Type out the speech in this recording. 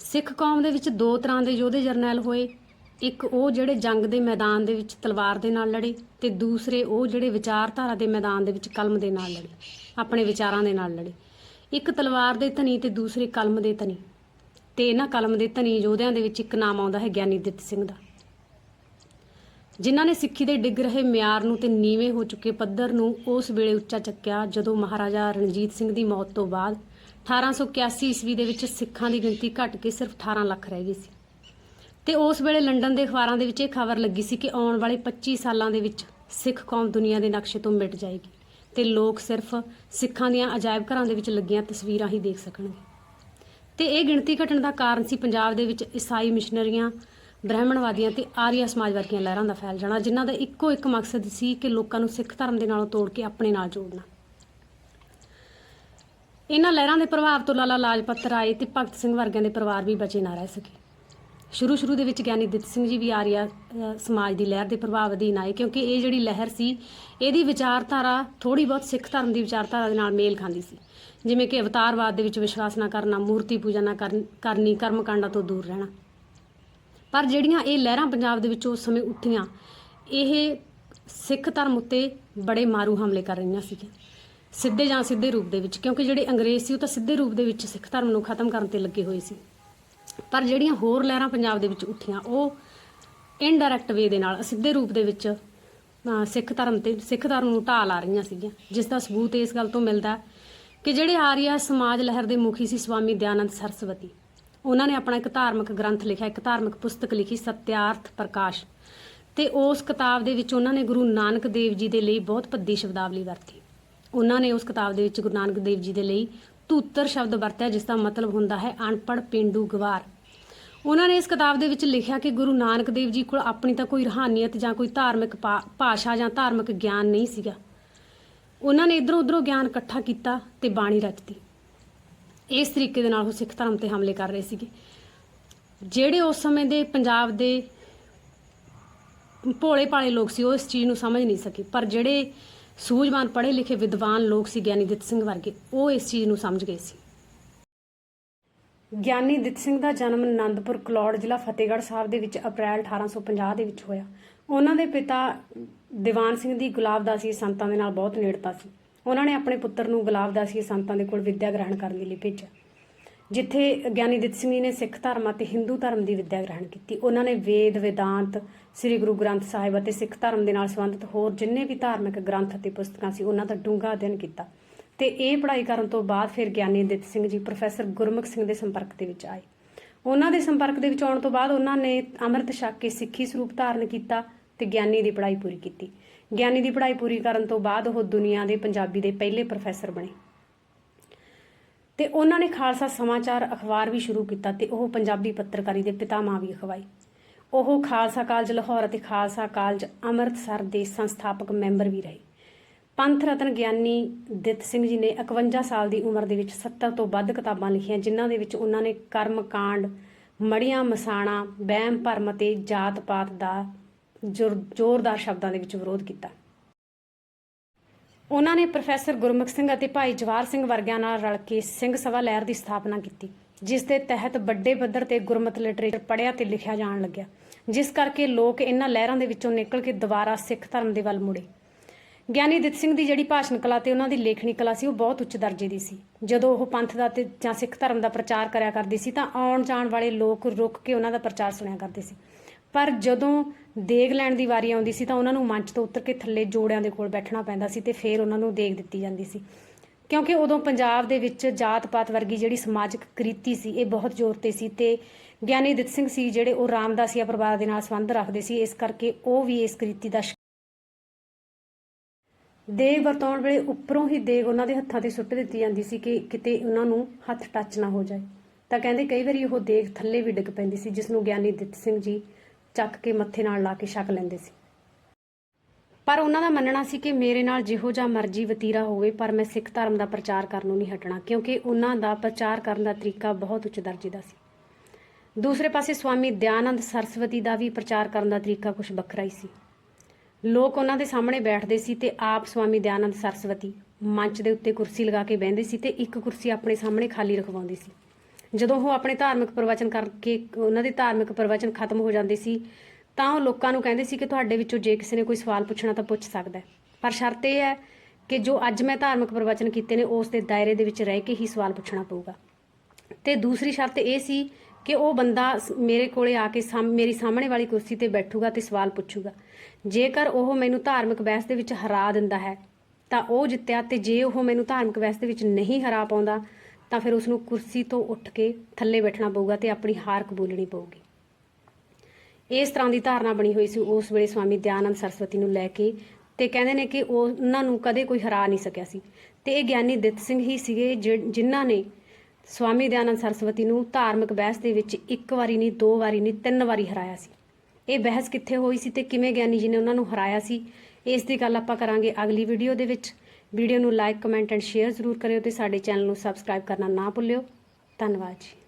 ਸਿੱਖ ਕੌਮ ਦੇ ਵਿੱਚ ਦੋ ਤਰ੍ਹਾਂ ਦੇ ਯੋਧੇ ਜਰਨੈਲ ਹੋਏ। ਇੱਕ ਉਹ ਜਿਹੜੇ ਜੰਗ ਦੇ ਮੈਦਾਨ ਦੇ ਵਿੱਚ ਤਲਵਾਰ ਦੇ ਨਾਲ ਲੜੇ ਤੇ ਦੂਸਰੇ ਉਹ ਜਿਹੜੇ ਵਿਚਾਰਧਾਰਾ ਦੇ ਮੈਦਾਨ ਦੇ ਵਿੱਚ ਕਲਮ ਦੇ ਨਾਲ ਲੜੇ, ਆਪਣੇ ਵਿਚਾਰਾਂ ਦੇ ਨਾਲ ਲੜੇ। ਇੱਕ ਤਲਵਾਰ ਦੇ ਧਨੀ ਤੇ ਦੂਸਰੇ ਕਲਮ ਦੇ ਧਨੀ। ਤੇ ਇਹਨਾਂ ਕਲਮ ਦੇ ਧਨੀ ਯੋਧਿਆਂ ਦੇ ਵਿੱਚ ਇੱਕ ਨਾਮ ਆਉਂਦਾ ਹੈ ਗਿਆਨੀ ਦਿੱਤ ਸਿੰਘ ਦਾ। ਜਿਨ੍ਹਾਂ ਨੇ ਸਿੱਖੀ ਦੇ ਡਿੱਗ ਰਹੇ ਮਿਆਰ ਨੂੰ ਤੇ ਨੀਵੇਂ ਹੋ ਚੁੱਕੇ ਪੱਧਰ ਨੂੰ ਉਸ ਵੇਲੇ ਉੱਚਾ ਚੱਕਿਆ ਜਦੋਂ ਮਹਾਰਾਜਾ ਰਣਜੀਤ ਸਿੰਘ ਦੀ ਮੌਤ ਤੋਂ ਬਾਅਦ 1881 ਈਸਵੀ ਦੇ ਵਿੱਚ ਸਿੱਖਾਂ ਦੀ ਗਿਣਤੀ ਘਟ ਕੇ ਸਿਰਫ 18 ਲੱਖ ਰਹਿ ਗਈ ਸੀ। ਤੇ ਉਸ ਵੇਲੇ ਲੰਡਨ ਦੇ ਅਖਬਾਰਾਂ ਦੇ ਵਿੱਚ ਇਹ ਖਬਰ ਲੱਗੀ ਸੀ ਕਿ ਆਉਣ ਵਾਲੇ 25 ਸਾਲਾਂ ਦੇ ਵਿੱਚ ਸਿੱਖ ਕੌਮ ਦੁਨੀਆ ਦੇ ਨਕਸ਼ੇ ਤੋਂ ਮਿਟ ਜਾਏਗੀ ਤੇ ਲੋਕ ਸਿਰਫ ਸਿੱਖਾਂ ਦੀਆਂ ਅਜਾਇਬ ਘਰਾਂ ਦੇ ਵਿੱਚ ਲੱਗੀਆਂ ਤਸਵੀਰਾਂ ਹੀ ਦੇਖ ਸਕਣਗੇ। ਤੇ ਇਹ ਗਿਣਤੀ ਘਟਣ ਦਾ ਕਾਰਨ ਸੀ ਪੰਜਾਬ ਦੇ ਵਿੱਚ ਈਸਾਈ ਮਿਸ਼ਨਰੀਆਂ, ਬ੍ਰਾਹਮਣਵਾਦੀਆਂ ਤੇ ਆਰੀਆ ਸਮਾਜ ਵਰਗੀਆਂ ਲਹਿਰਾਂ ਦਾ ਫੈਲ ਜਾਣਾ, ਜਿਨ੍ਹਾਂ ਦਾ ਇੱਕੋ ਇੱਕ ਮਕਸਦ ਸੀ ਕਿ ਲੋਕਾਂ ਨੂੰ ਸਿੱਖ ਧਰਮ ਦੇ ਨਾਲੋਂ ਤੋੜ ਕੇ ਆਪਣੇ ਨਾਲ ਜੋੜਨਾ। ਇਹਨਾਂ ਲਹਿਰਾਂ ਦੇ ਪ੍ਰਭਾਵ ਤੋਂ ਲਾਲਾ ਲਾਜਪਤ ਰਾਏ ਤੇ ਭਗਤ ਸਿੰਘ ਵਰਗਿਆਂ ਦੇ ਪਰਿਵਾਰ ਵੀ ਬਚੇ ਨਾ ਰਹਿ ਸਕੇ। ਸ਼ੁਰੂ ਸ਼ੁਰੂ ਦੇ ਵਿੱਚ ਗਿਆਨੀ ਦਿੱਤ ਸਿੰਘ ਜੀ ਵੀ ਆਰੀਆ ਅ, ਸਮਾਜ ਦੀ ਲਹਿਰ ਦੇ ਪ੍ਰਭਾਵ ਅਧੀਨ ਆਏ ਕਿਉਂਕਿ ਇਹ ਜਿਹੜੀ ਲਹਿਰ ਸੀ ਇਹਦੀ ਵਿਚਾਰਧਾਰਾ ਥੋੜੀ ਬਹੁਤ ਸਿੱਖ ਧਰਮ ਦੀ ਵਿਚਾਰਧਾਰਾ ਦੇ ਨਾਲ ਮੇਲ ਖਾਂਦੀ ਸੀ। ਜਿਵੇਂ ਕਿ ਅਵਤਾਰਵਾਦ ਦੇ ਵਿੱਚ ਵਿਸ਼ਵਾਸ ਨਾ ਕਰਨਾ ਮੂਰਤੀ ਪੂਜਾ ਨਾ ਕਰਨ- ਕਰਨੀ ਕਰਮਕਾਂਡਾਂ ਤੋਂ ਦੂਰ ਰਹਿਣਾ। ਪਰ ਜਿਹੜੀਆਂ ਇਹ ਲਹਿਰਾਂ ਪੰਜਾਬ ਦੇ ਵਿੱਚ ਉਸ ਸਮੇਂ ਉੱਠੀਆਂ ਇਹ ਸਿੱਖ ਧਰਮ ਉੱਤੇ ਬੜੇ ਮਾਰੂ ਹਮਲੇ ਕਰ ਰਹੀਆਂ ਸੀਗੀਆਂ। ਸਿੱਧੇ ਜਾਂ ਸਿੱਧੇ ਰੂਪ ਦੇ ਵਿੱਚ, ਕਿਉਂਕਿ ਜਿਹੜੇ ਅੰਗਰੇਜ਼ ਸੀ ਉਹ ਤਾਂ ਸਿੱਧੇ ਰੂਪ ਦੇ ਵਿੱਚ ਸਿੱਖ ਧਰਮ ਨੂੰ ਖਤਮ ਕਰਨ ਤੇ ਲੱਗੇ ਹੋਏ ਸੀ। ਪਰ ਜਿਹੜੀਆਂ ਹੋਰ ਲਹਿਰਾਂ ਪੰਜਾਬ ਦੇ ਵਿੱਚ ਉੱਠੀਆਂ, ਉਹ ਇਨਡਾਇਰੈਕਟ ਵੇ ਦੇ ਨਾਲ, ਸਿੱਧੇ ਰੂਪ ਦੇ ਵਿੱਚ ਸਿੱਖ ਧਰਮ ਤੇ, ਸਿੱਖ ਧਰਮ ਨੂੰ ਢਾਲ ਆ ਰਹੀਆਂ ਸੀਗੀਆਂ, ਜਿਸ ਦਾ ਸਬੂਤ ਇਸ ਗੱਲ ਤੋਂ ਮਿਲਦਾ ਕਿ ਜਿਹੜੇ ਆਰੀਆ ਸਮਾਜ ਲਹਿਰ ਦੇ ਮੁਖੀ ਸੀ ਸਵਾਮੀ ਦਿਆਨੰਦ ਸਰਸਵਤੀ, ਉਹਨਾਂ ਨੇ ਆਪਣਾ ਇੱਕ ਧਾਰਮਿਕ ਗ੍ਰੰਥ ਲਿਖਿਆ, ਇੱਕ ਧਾਰਮਿਕ ਪੁਸਤਕ ਲਿਖੀ, ਸਤਿਆਰਥ ਪ੍ਰਕਾਸ਼। ਤੇ ਉਸ ਕਿਤਾਬ ਦੇ ਵਿੱਚ ਉਹਨਾਂ ਨੇ ਗੁਰੂ ਨਾਨਕ ਦੇਵ ਜੀ ਦੇ ਲਈ ਬਹੁਤ ਭੱਦੀ ਸ਼ਬਦਾਵਲੀ ਵਰਤੀ। ਉਹਨਾਂ ਨੇ ਉਸ ਕਿਤਾਬ ਦੇ ਵਿੱਚ ਗੁਰੂ ਨਾਨਕ ਦੇਵ ਜੀ ਦੇ ਲਈ ਧੂਤਰ ਸ਼ਬਦ ਵਰਤਿਆ, ਜਿਸ ਦਾ ਮਤਲਬ ਹੁੰਦਾ ਹੈ ਅਨਪੜ੍ਹ ਪਿੰਡੂ ਗਵਾਰ। ਉਹਨਾਂ ਨੇ ਇਸ ਕਿਤਾਬ ਦੇ ਵਿੱਚ ਲਿਖਿਆ ਕਿ ਗੁਰੂ ਨਾਨਕ ਦੇਵ ਜੀ ਕੋਲ ਆਪਣੀ ਤਾਂ ਕੋਈ ਰਹਾਨੀਅਤ ਜਾਂ ਕੋਈ ਧਾਰਮਿਕ ਭਾ- ਭਾਸ਼ਾ ਜਾਂ ਧਾਰਮਿਕ ਗਿਆਨ ਨਹੀਂ ਸੀਗਾ। ਉਹਨਾਂ ਨੇ ਇਧਰੋਂ ਉਧਰੋਂ ਗਿਆਨ ਇਕੱਠਾ ਕੀਤਾ ਤੇ ਬਾਣੀ ਰਚਤੀ। ਇਸ ਤਰੀਕੇ ਦੇ ਨਾਲ ਉਹ ਸਿੱਖ ਧਰਮ ਤੇ ਹਮਲੇ ਕਰ ਰਹੇ ਸੀਗੇ। ਜਿਹੜੇ ਉਸ ਸਮੇਂ ਦੇ ਪੰਜਾਬ ਦੇ ਭੋਲੇ ਭਾਲੇ ਲੋਕ ਸੀ, ਉਹ ਇਸ ਚੀਜ਼ ਨੂੰ ਸਮਝ ਨਹੀਂ ਸਕੇ। ਪਰ ਜਿਹੜੇ ਸੂਝਵਾਨ ਪੜ੍ਹੇ ਲਿਖੇ ਵਿਦਵਾਨ ਲੋਕ ਸੀ ਗਿਆਨੀ ਦਿੱਤ ਸਿੰਘ ਵਰਗੇ। ਉਹ ਇਸ ਚੀਜ਼ ਨੂੰ ਸਮਝ ਗਏ ਸੀ। ਗਿਆਨੀ ਦਿੱਤ ਸਿੰਘ ਦਾ ਜਨਮ ਆਨੰਦਪੁਰ ਕਲੌੜ ਜ਼ਿਲ੍ਹਾ ਫਤਿਹਗੜ੍ਹ ਸਾਹਿਬ ਦੇ ਵਿੱਚ ਅਪ੍ਰੈਲ 1850 ਦੇ ਵਿੱਚ ਹੋਇਆ। ਉਹਨਾਂ ਦੇ ਪਿਤਾ ਦੀਵਾਨ ਸਿੰਘ ਦੀ ਗੁਲਾਬਦਾਸੀ ਸੰਤਾਂ ਦੇ ਨਾਲ ਬਹੁਤ ਨੇੜਤਾ ਸੀ। ਉਹਨਾਂ ਨੇ ਆਪਣੇ ਪੁੱਤਰ ਨੂੰ ਗੁਲਾਬਦਾਸੀ ਸੰਤਾਂ ਦੇ ਕੋਲ ਵਿੱਦਿਆ ਗ੍ਰਹਿਣ ਕਰਨ ਦੇ ਲਈ ਭੇਜਿਆ। ਜਿੱਥੇ ਗਿਆਨੀ ਦਿੱਤ ਸਿੰਘ ਜੀ ਨੇ ਸਿੱਖ ਧਰਮ ਅਤੇ ਹਿੰਦੂ ਧਰਮ ਦੀ ਵਿੱਦਿਆ ਗ੍ਰਹਿਣ ਕੀਤੀ, ਉਹਨਾਂ ਨੇ ਵੇਦ, ਵਿਦਾਂਤ, ਸ੍ਰੀ ਗੁਰੂ ਗ੍ਰੰਥ ਸਾਹਿਬ ਅਤੇ ਸਿੱਖ ਧਰਮ ਦੇ ਨਾਲ ਸੰਬੰਧਿਤ ਹੋਰ ਜਿੰਨੇ ਵੀ ਧਾਰਮਿਕ ਗ੍ਰੰਥ ਅਤੇ ਪੁਸਤਕਾਂ ਸੀ, ਉਹਨਾਂ ਦਾ ਡੂੰਘਾ ਅਧਿਐਨ ਕੀਤਾ। ਤੇ ਇਹ ਪੜ੍ਹਾਈ ਕਰਨ ਤੋਂ ਬਾਅਦ ਫਿਰ ਗਿਆਨੀ ਦਿੱਤ ਸਿੰਘ ਜੀ ਪ੍ਰੋਫੈਸਰ ਗੁਰਮੁਖ ਸਿੰਘ ਦੇ ਸੰਪਰਕ ਦੇ ਵਿੱਚ ਆਏ। ਉਹਨਾਂ ਦੇ ਸੰਪਰਕ ਦੇ ਵਿੱਚ ਆਉਣ ਤੋਂ ਬਾਅਦ ਉਹਨਾਂ ਨੇ ਅੰਮ੍ਰਿਤ ਛਕ ਕੇ ਸਿੱਖੀ ਸਰੂਪ ਧਾਰਨ ਕੀਤਾ ਤੇ ਗਿਆਨੀ ਦੀ ਪੜ੍ਹਾਈ ਪੂਰੀ ਕੀਤੀ। ਗਿਆਨੀ ਦੀ ਪੜ੍ਹਾਈ ਪੂਰੀ ਕਰਨ ਤੋਂ ਬਾਅਦ ਉਹ ਦੁਨੀਆ ਦੇ ਪੰਜਾਬੀ ਦੇ ਪਹਿਲੇ ਪ੍ਰੋਫੈਸਰ ਬਣੇ। ਤੇ ਉਹਨਾਂ ਨੇ ਖਾਲਸਾ ਸਮਾਚਾਰ ਅਖਬਾਰ ਵੀ ਸ਼ੁਰੂ ਕੀਤਾ ਤੇ ਉਹ ਪੰਜਾਬੀ ਪੱਤਰਕਾਰੀ ਦੇ ਪਿਤਾਮਹ ਵੀ ਅਖਵਾਈ ਉਹ ਖਾਲਸਾ ਕਾਲਜ ਲਾਹੌਰ ਅਤੇ ਖਾਲਸਾ ਕਾਲਜ ਅੰਮ੍ਰਿਤਸਰ ਦੇ ਸੰਸਥਾਪਕ ਮੈਂਬਰ ਵੀ ਰਹੇ। ਪੰਥ ਰਤਨ ਗਿਆਨੀ ਦਿੱਤ ਸਿੰਘ ਜੀ ਨੇ 51 ਸਾਲ ਦੀ ਉਮਰ ਦੇ ਵਿੱਚ 70 ਤੋਂ ਵੱਧ ਕਿਤਾਬਾਂ ਲਿਖੀਆਂ, ਜਿਨ੍ਹਾਂ ਦੇ ਵਿੱਚ ਉਹਨਾਂ ਨੇ ਕਰਮ ਕਾਂਡ ਮੜੀਆਂ ਮਸਾਣਾ, ਵਹਿਮ ਭਰਮ ਅਤੇ ਜਾਤ ਪਾਤ ਦਾ ਜ਼ੋਰ- ਜ਼ੋਰਦਾਰ ਸ਼ਬਦਾਂ ਦੇ ਵਿੱਚ ਵਿਰੋਧ ਕੀਤਾ। ਉਹਨਾਂ ਨੇ ਪ੍ਰੋਫੈਸਰ ਗੁਰਮੁਖ ਸਿੰਘ ਅਤੇ ਭਾਈ ਜਵਾਹਰ ਸਿੰਘ ਵਰਗਿਆਂ ਨਾਲ ਰਲ ਕੇ ਸਿੰਘ ਸਭਾ ਲਹਿਰ ਦੀ ਸਥਾਪਨਾ ਕੀਤੀ, ਜਿਸ ਦੇ ਤਹਿਤ ਵੱਡੇ ਪੱਧਰ ਤੇ ਗੁਰਮਤ ਲਿਟਰੇਚਰ ਪੜ੍ਹਿਆ ਤੇ ਲਿਖਿਆ ਜਾਣ ਲੱਗਿਆ, ਜਿਸ ਕਰਕੇ ਲੋਕ ਇਹਨਾਂ ਲਹਿਰਾਂ ਦੇ ਵਿੱਚੋਂ ਨਿਕਲ ਕੇ ਦੁਬਾਰਾ ਸਿੱਖ ਧਰਮ ਦੇ ਵੱਲ ਮੁੜੇ। ਗਿਆਨੀ ਦਿੱਤ ਸਿੰਘ ਦੀ ਜਿਹੜੀ ਭਾਸ਼ਣ ਕਲਾ ਤੇ ਉਹਨਾਂ ਦੀ ਲੇਖਣੀ ਕਲਾ ਸੀ, ਉਹ ਬਹੁਤ ਉੱਚ ਦਰਜੇ ਦੀ ਸੀ। ਜਦੋਂ ਉਹ ਪੰਥ ਦਾ ਤੇ ਜਾਂ ਸਿੱਖ ਧਰਮ ਦਾ ਪ੍ਰਚਾਰ ਕਰਿਆ ਕਰਦੇ ਸੀ, ਤਾਂ ਆਉਣ ਜਾਣ ਵਾਲੇ ਲੋਕ ਰੁਕ ਕੇ ਉਹਨਾਂ ਦਾ ਪ੍ਰਚਾਰ ਸੁਣਿਆ ਕਰਦੇ ਸੀ। ਪਰ ਜਦੋਂ ਦੇਗ ਲੈਣ ਦੀ ਵਾਰੀ ਆਉਂਦੀ ਸੀ ਤਾਂ ਉਹਨਾਂ ਨੂੰ ਮੰਚ ਤੋਂ ਉਤਰ ਕੇ ਥੱਲੇ ਜੋੜਿਆਂ ਦੇ ਕੋਲ ਬੈਠਣਾ ਪੈਂਦਾ ਸੀ ਤੇ ਫਿਰ ਉਹਨਾਂ ਨੂੰ ਦੇਗ ਦਿੱਤੀ ਜਾਂਦੀ ਸੀ। ਕਿਉਂਕਿ ਉਦੋਂ ਪੰਜਾਬ ਦੇ ਵਿੱਚ ਜਾਤ-ਪਾਤ ਵਰਗੀ ਜਿਹੜੀ ਸਮਾਜਿਕ ਕ੍ਰਿਤੀ ਸੀ, ਇਹ ਬਹੁਤ ਜ਼ੋਰ ਤੇ ਸੀ ਤੇ ਗਿਆਨੀ ਦਿੱਤ ਸਿੰਘ ਸੀ ਜਿਹੜੇ ਉਹ ਰਾਮਦਾਸੀਆ ਪਰਿਵਾਰ ਦੇ ਨਾਲ ਸੰਬੰਧ ਰੱਖਦੇ ਸੀ, ਇਸ ਕਰਕੇ ਉਹ ਵੀ ਇਸ ਕ੍ਰਿਤੀ ਦਾ ਸ਼ਿ- ਦੇਗ ਵਰਤਾਉਣ ਵੇਲੇ ਉੱਪਰੋਂ ਹੀ ਦੇਗ ਉਹਨਾਂ ਦੇ ਹੱਥਾਂ ਤੇ ਸੁੱਟ ਦਿੱਤੀ ਜਾਂਦੀ ਸੀ ਕਿ ਕਿਤੇ ਉਹਨਾਂ ਨੂੰ ਹੱਥ ਟੱਚ ਨਾ ਹੋ ਜਾਏ। ਤਾਂ ਕਹਿੰਦੇ ਕਈ ਵਾਰੀ ਉਹ ਦੇਗ ਥੱਲੇ ਵੀ ਡਿੱਗ ਪੈਂਦੀ ਸੀ, ਜਿਸ ਨੂੰ ਗਿਆਨੀ ਦਿੱਤ ਸਿੰਘ ਜੀ ਚੱਕ ਕੇ ਮੱਥੇ ਨਾਲ ਲਾ ਕੇ ਛਕ ਲੈਂਦੇ ਸੀ। ਪਰ ਉਹਨਾਂ ਦਾ ਮੰਨਣਾ ਸੀ ਕਿ ਮੇਰੇ ਨਾਲ ਜਿਹੋ ਜਿਹਾ ਮਰਜ਼ੀ ਵਤੀਰਾ ਹੋਵੇ, ਪਰ ਮੈਂ ਸਿੱਖ ਧਰਮ ਦਾ ਪ੍ਰਚਾਰ ਕਰਨੋਂ ਨਹੀਂ ਹਟਣਾ, ਕਿਉਂਕਿ ਉਹਨਾਂ ਦਾ ਪ੍ਰਚਾਰ ਕਰਨ ਦਾ ਤਰੀਕਾ ਬਹੁਤ ਉੱਚ ਦਰਜੇ ਦਾ ਸੀ। ਦੂਸਰੇ ਪਾਸੇ ਸਵਾਮੀ ਦਿਆਨੰਦ ਸਰਸਵਤੀ ਦਾ ਵੀ ਪ੍ਰਚਾਰ ਕਰਨ ਦਾ ਤਰੀਕਾ ਕੁਝ ਵੱਖਰਾ ਹੀ ਸੀ। ਲੋਕ ਉਹਨਾਂ ਦੇ ਸਾਹਮਣੇ ਬੈਠਦੇ ਸੀ ਤੇ ਆਪ ਸਵਾਮੀ ਦਿਆਨੰਦ ਸਰਸਵਤੀ ਮੰਚ ਦੇ ਉੱਤੇ ਕੁਰਸੀ ਲਗਾ ਕੇ ਬਹਿੰਦੇ ਸੀ ਤੇ ਇੱਕ ਕੁਰਸੀ ਆਪਣੇ ਸਾਹਮਣੇ ਖਾਲੀ ਰਖਵਾਉਂਦੀ ਸੀ। ਜਦੋਂ ਉਹ ਆਪਣੇ ਧਾਰਮਿਕ ਪ੍ਰਵਚਨ ਕਰਕੇ, ਉਹਨਾਂ ਦੇ ਧਾਰਮਿਕ ਪ੍ਰਵਚਨ ਖਤਮ ਹੋ ਜਾਂਦੇ ਸੀ, ਤਾਂ ਉਹ ਲੋਕਾਂ ਨੂੰ ਕਹਿੰਦੇ ਸੀ ਕਿ ਤੁਹਾਡੇ ਵਿੱਚੋਂ ਜੇ ਕਿਸੇ ਨੇ ਕੋਈ ਸਵਾਲ ਪੁੱਛਣਾ ਤਾਂ ਪੁੱਛ ਸਕਦਾ ਹੈ। ਪਰ ਸ਼ਰਤ ਇਹ ਹੈ ਕਿ ਜੋ ਅੱਜ ਮੈਂ ਧਾਰਮਿਕ ਪ੍ਰਵਚਨ ਕੀਤੇ ਨੇ, ਉਸ ਦੇ ਦਾਇਰੇ ਦੇ ਵਿੱਚ ਰਹਿ ਕੇ ਹੀ ਸਵਾਲ ਪੁੱਛਣਾ ਪਊਗਾ। ਤੇ ਦੂਸਰੀ ਸ਼ਰਤ ਇਹ ਸੀ ਕਿ ਉਹ ਬੰਦਾ ਸ- ਮੇਰੇ ਕੋਲੇ ਆ ਕੇ ਸਾਹਮ- ਮੇਰੀ ਸਾਹਮਣੇ ਵਾਲੀ ਕੁਰਸੀ ਤੇ ਬੈਠੂਗਾ ਤੇ ਸਵਾਲ ਪੁੱਛੂਗਾ। ਜੇਕਰ ਉਹ ਮੈਨੂੰ ਧਾਰਮਿਕ ਬਹਿਸ ਦੇ ਵਿੱਚ ਹਰਾ ਦਿੰਦਾ ਹੈ, ਤਾਂ ਉਹ ਜਿੱਤਿਆ ਤੇ ਜੇ ਉਹ ਮੈਨੂੰ ਧਾਰਮਿਕ ਬਹਿਸ ਦੇ ਵਿੱਚ ਨਹੀਂ ਹਰਾ ਪਾਉਂਦਾ ਤਾਂ ਫਿਰ ਉਸ ਨੂੰ ਕੁਰਸੀ ਤੋਂ ਉੱਠ ਕੇ ਥੱਲੇ ਬੈਠਣਾ ਪਊਗਾ ਤੇ ਆਪਣੀ ਹਾਰ ਕਬੂਲਣੀ ਪਊਗੀ। ਇਸ ਤਰ੍ਹਾਂ ਦੀ ਧਾਰਨਾ ਬਣੀ ਹੋਈ ਸੀ ਉਸ ਵੇਲੇ ਸਵਾਮੀ ਦਿਆਨੰਦ ਸਰਸਵਤੀ ਨੂੰ ਲੈ ਕੇ ਤੇ ਕਹਿੰਦੇ ਨੇ ਕਿ ਉਹ- ਉਹਨਾਂ ਨੂੰ ਕਦੇ ਕੋਈ ਹਰਾ ਨਹੀਂ ਸਕਿਆ ਸੀ। ਤੇ ਇਹ ਗਿਆਨੀ ਦਿੱਤ ਸਿੰਘ ਹੀ ਸੀਗੇ ਜਿ- ਜਿਨ੍ਹਾਂ ਨੇ ਸਵਾਮੀ ਦਿਆਨੰਦ ਸਰਸਵਤੀ ਨੂੰ ਧਾਰਮਿਕ ਬਹਿਸ ਦੇ ਵਿੱਚ ਇੱਕ ਵਾਰੀ ਨਹੀਂ, ਦੋ ਵਾਰੀ ਨਹੀਂ, ਤਿੰਨ ਵਾਰੀ ਹਰਾਇਆ ਸੀ। ਇਹ ਬਹਿਸ ਕਿੱਥੇ ਹੋਈ ਸੀ ਤੇ ਕਿਵੇਂ ਗਿਆਨੀ ਜੀ ਨੇ ਉਹਨਾਂ ਨੂੰ ਹਰਾਇਆ ਸੀ? ਇਸ ਦੀ ਗੱਲ ਆਪਾਂ ਕਰਾਂਗੇ ਅਗਲੀ ਵੀਡੀਓ ਦੇ ਵਿੱਚ। ਵੀਡੀਓ ਨੂੰ ਲਾਈਕ, ਕਮੈਂਟ ਐਂਡ ਸ਼ੇਅਰ ਜ਼ਰੂਰ ਕਰਿਓ ਤੇ ਸਾਡੇ ਚੈਨਲ ਨੂੰ ਸਬਸਕ੍ਰਾਈਬ ਕਰਨਾ ਨਾ ਭੁੱਲਿਓ। ਧੰਨਵਾਦ ਜੀ।